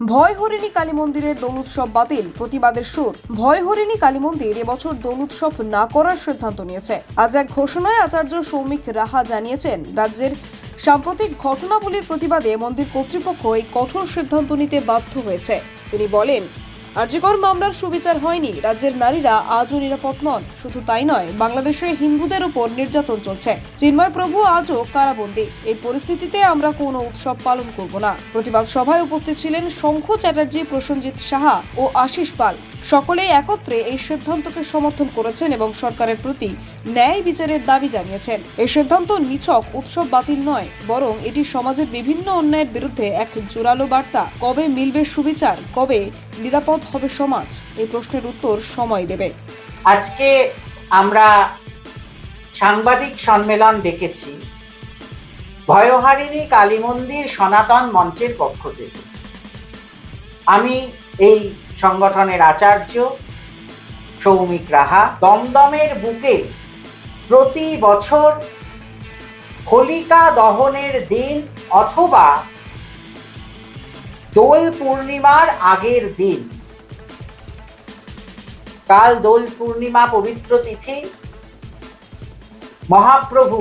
ভয় হরিণী কালী মন্দিরের দোল উৎসব বাতিল, প্রতিবাদের সুর। ভয় হরিণী কালী মন্দির এবছর দোল উৎসব না করার সিদ্ধান্ত নিয়েছে। আজ এক ঘোষণায় আচার্য সৌমিক রাহা জানিয়েছেন, রাজ্যের সাম্প্রতিক ঘটনাবলীর প্রতিবাদে মন্দির কর্তৃপক্ষ এই কঠোর সিদ্ধান্ত নিতে বাধ্য হয়েছে। তিনি বলেন আর্যিকর মামলার সুবিচার হয়নি। রাজ্যের নারীরা আজও নিরাপদ নন। শুধু তাই নয়, বাংলাদেশে হিন্দুদের উপর নির্যাতন চলছে। চিন্ময় প্রভু আজও কারাবন্দী। এই পরিস্থিতিতে আমরা কোনো উৎসব পালন করব না। প্রতিবাদ সভায় উপস্থিত ছিলেন শঙ্খ চ্যাটার্জি, প্রসেনজিৎ সাহা ও আশিস পাল। সকলেই একত্রে এই সিদ্ধান্তকে সমর্থন করেছেন এবং সরকারের প্রতি ন্যায় বিচারের দাবি জানিয়েছেন। এই সিদ্ধান্ত নিছক উৎসব বাতিল নয়, বরং এটি সমাজের বিভিন্ন অন্যায়ের বিরুদ্ধে এক জোরালো বার্তা। কবে মিলবে সুবিচার, কবে নিরাপদ হবে সমাজ? এই প্রশ্নের উত্তর সময় দেবে। আজকে আমরা সাংবাদিক সম্মেলন ডেকেছি ভয়হারিণী কালী মন্দির সনাতন মঞ্চের পক্ষ থেকে। আমি এই সংগঠনের আচার্য সৌমিক রাহা। দমদমের বুকে প্রতি বছর হোলিকা দহনের দিন অথবা দোল পূর্ণিমার আগের দিন। কাল দোল পূর্ণিমা পবিত্র তিথি। মহাপ্রভু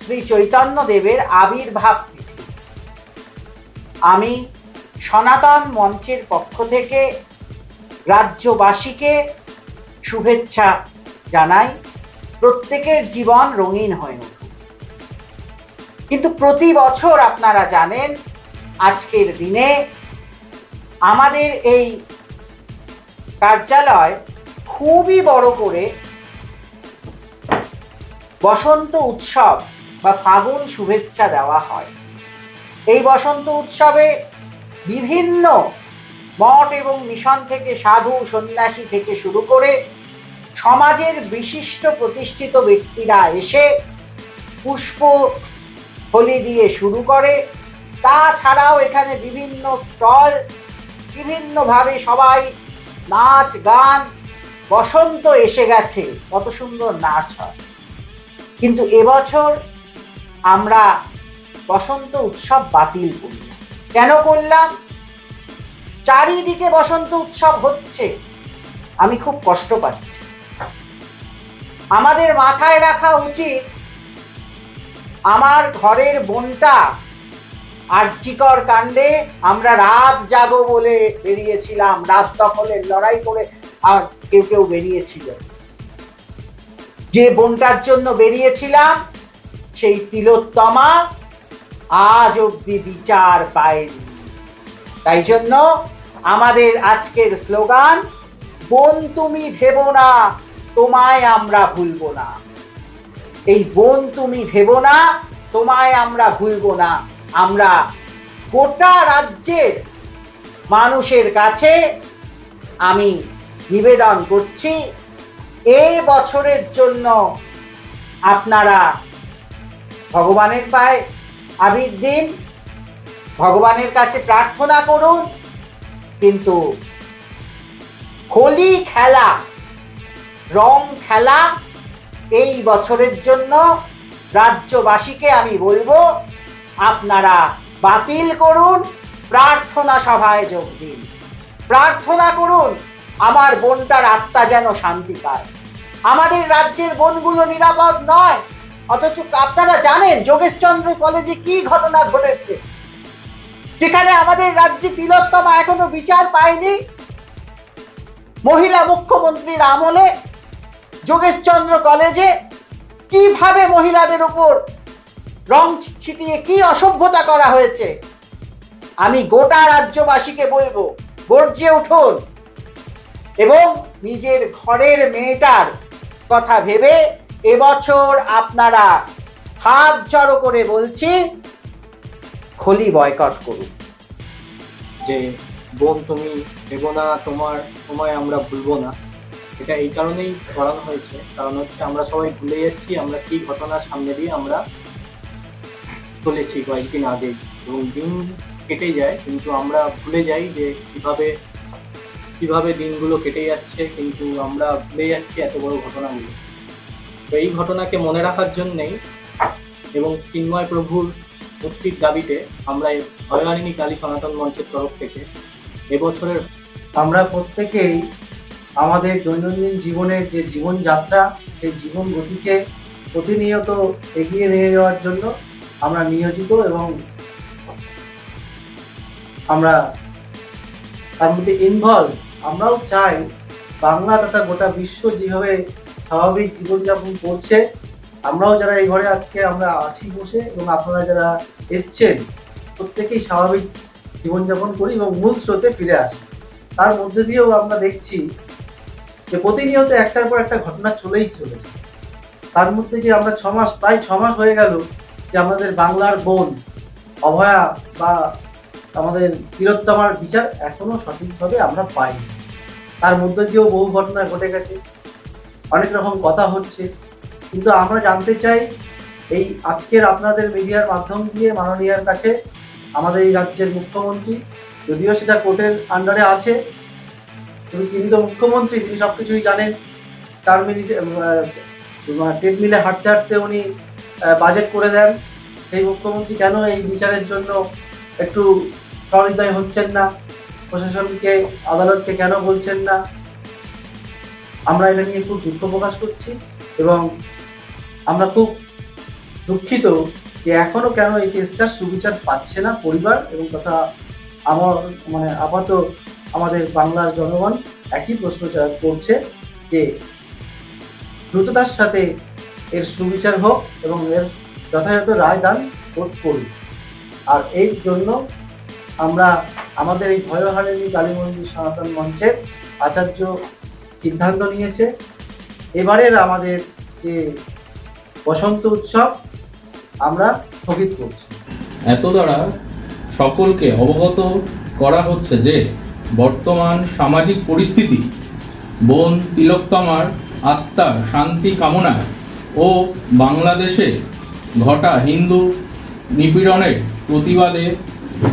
শ্রী চৈতন্য দেবের আবির্ভাব তিথি। আমি সনাতন মঞ্চের পক্ষ থেকে রাজ্যবাসীকে শুভেচ্ছা জানাই, প্রত্যেকের জীবন রঙিন হয়ে উঠুক। কিন্তু প্রতি বছর আপনারা জানেন, আজকের দিনে আমাদের এই কার্যালয় খুবই বড় করে বসন্ত উৎসব বা ফাগুন শুভেচ্ছা দেওয়া হয়। এই বসন্ত উৎসবে বিভিন্ন মঠ এবং মিশন থেকে সাধু, সন্ন্যাসী থেকে শুরু করে সমাজের বিশিষ্ট প্রতিষ্ঠিত ব্যক্তিরা এসে পুষ্প, হোলি দিয়ে শুরু করে। তাছাড়াও এখানে বিভিন্ন স্টল বিভিন্নভাবে সবাই নাচ, গান, বসন্ত এসে গেছে। কত সুন্দর নাচ হয়। কিন্তু এবছর আমরা বসন্ত উৎসব বাতিল করলাম কেন করলাম? চারিদিকে বসন্ত উৎসব হচ্ছে। আমি খুব কষ্ট পাচ্ছি। আমাদের মাথায় রাখা উচিত, আমার ঘরের বোনটা আর্যিকর কাণ্ডে আমরা রাত জাগো বলে বেরিয়েছিলাম। রাত দখলের লড়াই করে আর কেউ কেউ বেরিয়েছিল। যে বোনটার জন্য বেরিয়েছিলাম, সেই তিলোত্তমা আজ অব্দি বিচার পায়নি। তাই জন্য আমাদের আজকের স্লোগান, বোন তুমি ভেবো না, তোমায় আমরা ভুলব না। এই বোন তুমি ভেবো না, তোমায় আমরা ভুলব না। আমরা গোটা রাজ্যের মানুষের কাছে আমি নিবেদন করছি, এ বছরের জন্য আপনারা ভগবানের পায়ে আবির দিন, ভগবানের কাছে প্রার্থনা করুন, কিন্তু হোলি খেলা, রং খেলা এই বছরের জন্য রাজ্যবাসীকে আমি বলব আপনারা বাতিল করুন, প্রার্থনা সভায় যোগ দিন। প্রার্থনা করুন, আমার বোনটার আত্মা যেন শান্তি পায়। আমাদের রাজ্যের বোনগুলো নিরাপদ নয়, অথচ আপনারা জানেন যোগেশচন্দ্র কলেজে কি ঘটনা ঘটেছে। যেখানে আমাদের রাজ্যে তিলোত্তমা এখনও বিচার পায়নি। মহিলা মুখ্যমন্ত্রীর আমলে যোগেশচন্দ্র কলেজে কীভাবে মহিলাদের উপর রং ছিটিয়ে কি অসভ্যতা করা হয়েছে? আমি গোটা রাজ্যবাসীকে বলব, গর্জে উঠুন। এবং নিজের ঘরের মেয়েটার কথা ভেবে এবছর আপনারা হাত জড়ো করে বলছি, খলি বয়কট করুন। যে বোন তুমি ভেবো না, তোমার তোমায় আমরা ভুলবো না। এটা এই কারণেই করানো হয়েছে। কারণ হচ্ছে আমরা সবাই ভুলে যাচ্ছি, আমরা কি ঘটনার সামনে দিয়ে আমরা চলেছি কয়েকদিন আগেই এবং দিন কেটে যায়, কিন্তু আমরা ভুলে যাই যে কীভাবে কীভাবে দিনগুলো কেটে যাচ্ছে, কিন্তু আমরা ভুলে যাচ্ছি এত বড় ঘটনাগুলো তো এই ঘটনাকে মনে রাখার জন্যেই এবং চিন্ময় প্রভুর মুক্তির দাবিতে আমরা ভয়হারিণী কালী সনাতন মঞ্চের তরফ থেকে এবছরের আমরা প্রত্যেকেই আমাদের দৈনন্দিন জীবনের যে জীবনযাত্রা, সেই জীবন গতিকে প্রতিনিয়ত এগিয়ে নিয়ে যাওয়ার জন্য আমরা নিয়োজিত এবং আমরা তার মধ্যে ইনভলভ আমরাও চাই বাংলা তথা গোটা বিশ্ব যেভাবে স্বাভাবিক জীবনযাপন করছে, আমরাও যারা এই ঘরে আজকে আমরা আছি বসে এবং আপনারা যারা এসছেন, প্রত্যেকেই স্বাভাবিক জীবনযাপন করি এবং মূল স্রোতে ফিরে আসি। তার মধ্যে দিয়েও আমরা দেখছি যে প্রতিনিয়ত একটার পর একটা ঘটনা চলেই চলেছে। তার মধ্যে যে আমরা ছমাস, প্রায় ছমাস হয়ে গেল যে আমাদের বাংলার বোন অভয়া বা আমাদের তিলোত্তমার বিচার এখনও সঠিকভাবে আমরা পাইনি। তার মধ্যে দিয়েও বহু ঘটনা ঘটে গেছে, অনেক রকম কথা হচ্ছে। কিন্তু আমরা জানতে চাই, এই আজকের আপনাদের মিডিয়ার মাধ্যম দিয়ে মাননীয়ার কাছে আমাদের এই রাজ্যের মুখ্যমন্ত্রী, যদিও সেটা কোর্টের আন্ডারে আছে তিনি তো মুখ্যমন্ত্রী, তিনি সব কিছুই জানেন। চার মিনিট ট্রেডমিলে হাঁটতে হাঁটতে উনি বাজেট করে দেন। সেই মুখ্যমন্ত্রী কেন এই বিচারের জন্য একটু সহৃদয় হচ্ছেন না? প্রশাসনকে, আদালতকে কেন বলছেন না? আমরা এটা নিয়ে খুব দুঃখ প্রকাশ করছি এবং আমরা খুব দুঃখিত যে এখনও কেন এই কেসটার সুবিচার পাচ্ছে না পরিবার এবং তথা আমার মানে আপাতত আমাদের বাংলার জনগণ একই প্রশ্ন করছে যে দ্রুততার সাথে এর সুবিচার হোক এবং এর যথাযথ রায়দান বোধ করি। আর এই জন্য আমরা আমাদের এই ভয়হারিণী কালী মন্দির সনাতন মঞ্চের আচার্য সিদ্ধান্ত নিয়েছে। এবারের আমাদের যে বসন্ত উৎসব, আমরা স্থগিত করছি। এত দ্বারা সকলকে অবগত করা হচ্ছে যে বর্তমান সামাজিক পরিস্থিতি, বোন তিলোত্তমার আত্মার শান্তি কামনায় ও বাংলাদেশে ঘটা হিন্দু নিপীড়নের প্রতিবাদে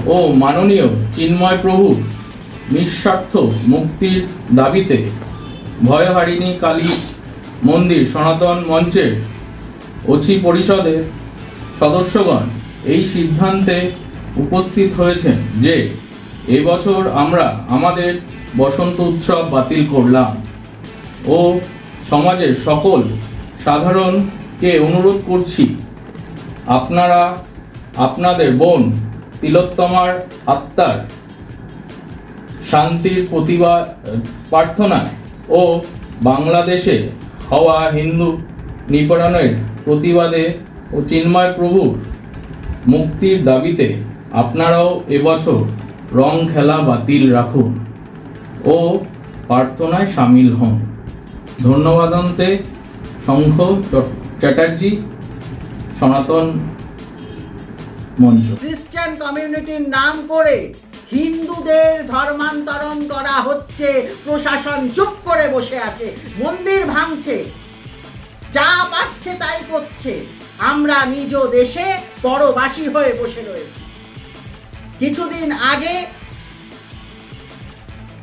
ও মাননীয় চিন্ময় প্রভুর নিঃস্বার্থ মুক্তির দাবিতে ভয়হারিণী কালী মন্দির সনাতন মঞ্চের অচি পরিষদের সদস্যগণ এই সিদ্ধান্তে উপস্থিত হয়েছেন যে এবছর আমরা আমাদের বসন্ত উৎসব বাতিল করলাম ও সমাজের সকল সাধারণকে অনুরোধ করছি, আপনারা, আপনাদের বোন তিলোত্তমার আত্মার শান্তির প্রতিভা প্রার্থনায় ও বাংলাদেশে হওয়া হিন্দু নিপীড়নের প্রতিবাদে ও চিন্ময় প্রভুর মুক্তির দাবিতে আপনারাও এবছর রং খেলা বাতিল রাখুন ও প্রার্থনায় সামিল হন। ধন্যবাদন্তে শঙ্খ চ্যাটার্জি, সনাতন মঞ্চ। খ্রিস্টান কমিউনিটির নাম করে হিন্দুদের ধর্মান্তরণ করা হচ্ছে, প্রশাসন চুপ করে বসে আছে, মন্দির ভাঙছে, যা পাচ্ছে তাই করছে। আমরা নিজ দেশে পরবাসী হয়ে বসে রয়েছি। কিছুদিন আগে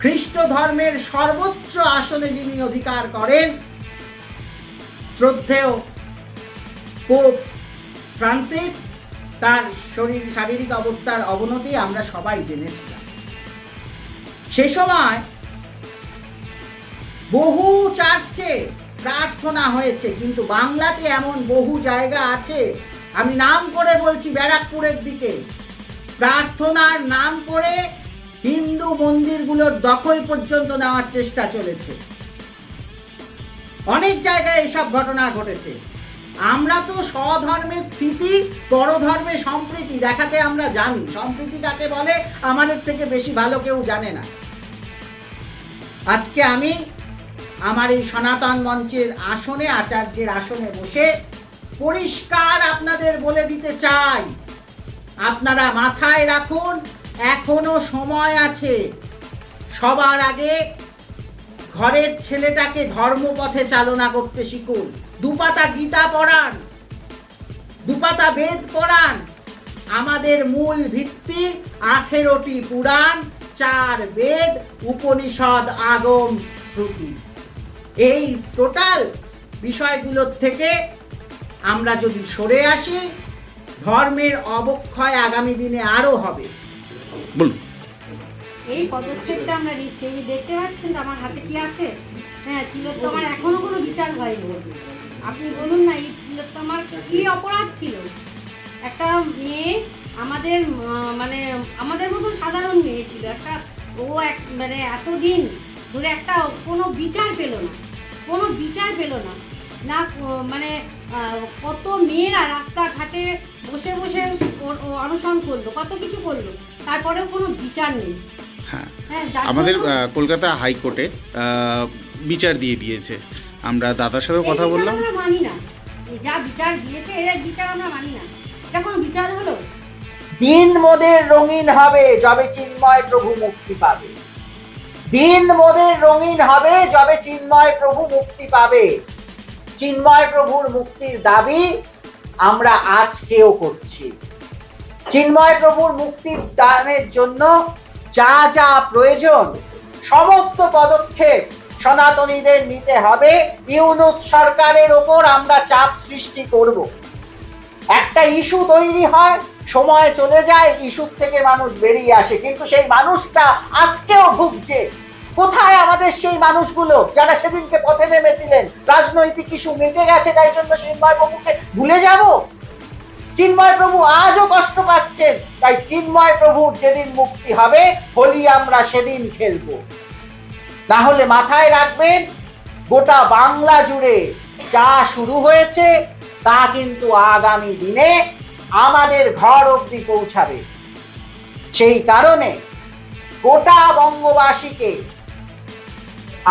খ্রিস্ট ধর্মের সর্বোচ্চ আসনে যিনি অধিকার করেন শ্রদ্ধেয় পোপ ফ্রান্সিস তার শরীর, শারীরিক অবস্থার অবনতি আমরা সবাই জেনেছিলাম। সে সময় বহু চার্চে প্রার্থনা হয়েছে, কিন্তু বাংলাতে এমন বহু জায়গা আছে, আমি নাম করে বলছি ব্যারাকপুরের দিকে। প্রার্থনার নাম করে হিন্দু মন্দিরগুলোর দখল পর্যন্ত নেওয়ার চেষ্টা চলেছে। অনেক জায়গায় এসব ঘটনা ঘটেছে। আমরা তো স্বধর্মের স্থিতি, পরধর্মে সম্প্রীতি, দেখাতে আমরা জানি। সম্প্রীতি কাকে বলে? আমাদের থেকে বেশি ভালো কেউ জানে না। আজকে আমি আমার এই সনাতন মঞ্চের আসনে, আচার্যের আসনে বসে পরিষ্কার আপনাদের বলে দিতে চাই। আপনারা মাথায় রাখুন, এখনও সময় আছে। সবার আগে ঘরের ছেলেটাকে ধর্মপথে চালনা করতে শিখুন। দুপাতা গীতা পড়ান, দুপাতা বেদ পড়ান। আমাদের মূল ভিত্তি আঠেরোটি পুরাণ, চার বেদ, উপনিষদ, আগম, শ্রুতি। এই টোটাল বিষয়গুলোর থেকে আমরা যদি সরে আসি, ধর্মের অবক্ষয় আগামী দিনে আরও হবে। এই পদক্ষেপটা আমরা নিচ্ছি। এই দেখতে পাচ্ছেন আমার হাতে কি আছে? হ্যাঁ তিলোত্তমার এখনও কোনো বিচার হয়নি। আপনি বলুন না এই তিলোত্তমার কি অপরাধ ছিল? একটা মেয়ে আমাদের মানে আমাদের মতন সাধারণ মেয়ে ছিল। একটা ও এক মানে এতদিন ধরে একটা কোনো বিচার পেল না। কোনো বিচার পেল না। না মানে কত মেয়েরা রাস্তাঘাটে বসে বসে অনশন করল কত কিছু করল তারপরেও কোনো বিচার নেই। হ্যাঁ। হ্যাঁ আমাদের কলকাতা হাইকোর্টে বিচার দিয়ে দিয়েছে। আমরা দাদার সাথেও কথা বললাম। আমরা মানি না। যা বিচার দিয়েছে এর বিচার আমরা মানি না। এটা কোনো বিচার হলো? দিন মোদের রঙিন হবে যবে চিন্ময় প্রভু মুক্তি পাবে। দিন মোদের রঙিন হবে যবে চিন্ময় প্রভু মুক্তি পাবে। চিন্ময় প্রভুর মুক্তির দাবি আমরা আজকেও করছি। চিন্ময় প্রভুর মুক্তির দানের জন্য যা যা প্রয়োজন, সমস্ত পদক্ষেপ সনাতনীদের নিতে হবে। ইউনুস সরকারের ওপর আমরা চাপ সৃষ্টি করব। একটা ইস্যু তৈরি হয়, সময় চলে যায় ইস্যুর থেকে মানুষ বেরিয়ে আসে। কিন্তু সেই মানুষটা আজকেও ভুগছে। কোথায় আমাদের সেই মানুষগুলো যারা সেদিনকে পথে নেমেছিলেন? রাজনৈতিক ইস্যু মিটে গেছে, তাই জন্য চিন্ময় প্রভুকে ভুলে যাব? চিন্ময় প্রভু আজও কষ্ট পাচ্ছেন। তাই চিন্ময় প্রভুর যেদিন মুক্তি হবে, হোলি আমরা সেদিন খেলব। তাহলে মাথায় রাখবেন, গোটা বাংলা জুড়ে যা শুরু হয়েছে, তা কিন্তু আগামী দিনে আমাদের ঘর অবধি পৌঁছাবে। সেই কারণে গোটা বঙ্গবাসীকে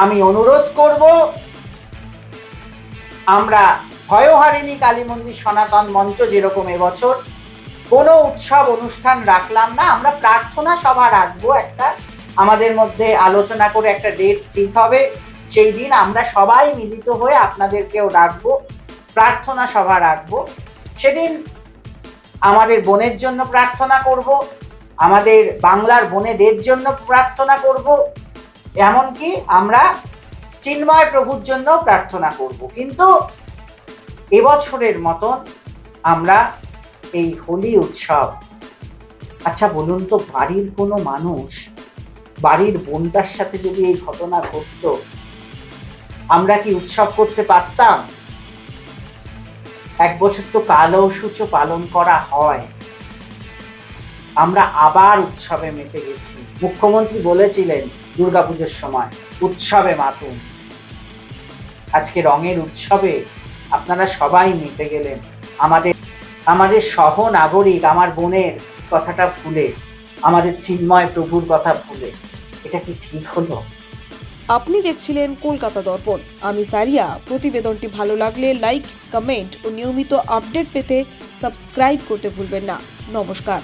আমি অনুরোধ করব, আমরা ভয়হারিণী কালী মন্দির সনাতন মঞ্চ যেরকম এবছর, কোনো উৎসব, অনুষ্ঠান রাখলাম না। আমরা প্রার্থনা সভা রাখব একটা, আমাদের মধ্যে আলোচনা করে একটা ডেট ঠিক হবে। সেই দিন আমরা সবাই মিলিত হয়ে আপনাদেরকেও রাখব, প্রার্থনা সভা রাখব। সেদিন আমাদের বোনের জন্য প্রার্থনা করব, আমাদের বাংলার বোনেদের জন্য প্রার্থনা করব, এমনকি আমরা চিন্ময় প্রভুর জন্য প্রার্থনা করব। কিন্তু এবছরের মতন আমরা এই হোলি উৎসব। আচ্ছা বলুন তো, বাড়ির কোনো মানুষ বাড়ির বোনটার সাথে যদি এই ঘটনা ঘটতো, আমরা কি উৎসব করতে পারতাম? এক বছর তো কালো সূচো পালন করা হয়। আমরা আবার উৎসবে মেতে গেছি। মুখ্যমন্ত্রী বলেছিলেন দুর্গাপুজোর সময়, উৎসবে মাতুন। আজকে রঙের উৎসবে আপনারা সবাই মেতে গেলেন। আমাদের আমাদের সহ নাগরিক আমার বোনের কথাটা ভুলে, আমাদের চিন্ময় প্রভুর কথা ভুলে। এটা কি ঠিক হলো? আপনি দেখছিলেন কলকাতা দর্পণ। আমি সারিয়া। প্রতিবেদনটি ভালো লাগলে লাইক, কমেন্ট ও নিয়মিত আপডেট পেতে সাবস্ক্রাইব করতে ভুলবেন না। নমস্কার।